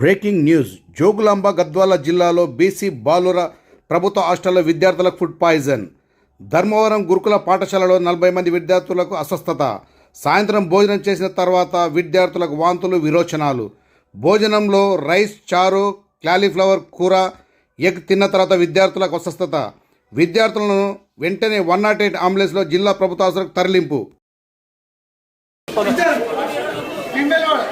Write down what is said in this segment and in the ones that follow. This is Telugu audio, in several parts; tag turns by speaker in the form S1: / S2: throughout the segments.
S1: Breaking news. జోగులాంబ గద్వాల జిల్లాలో బీసీ బాలుర ప్రభుత్వ హాస్టల్లో విద్యార్థులకు ఫుడ్ పాయిజన్. ధర్మవరం గురుకుల పాఠశాలలో నలభై మంది విద్యార్థులకు అస్వస్థత. సాయంత్రం భోజనం చేసిన తర్వాత విద్యార్థులకు వాంతులు విరోచనాలు. భోజనంలో రైస్ చారు క్యాలీఫ్లవర్ కూర ఎగ్ తిన్న తర్వాత విద్యార్థులకు అస్వస్థత. విద్యార్థులను వెంటనే వన్ నాట్ ఎయిట్ అంబులెన్స్లో జిల్లా ప్రభుత్వ ఆసుపత్రికి తరలింపు.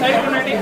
S2: సైడ్ ఉండండి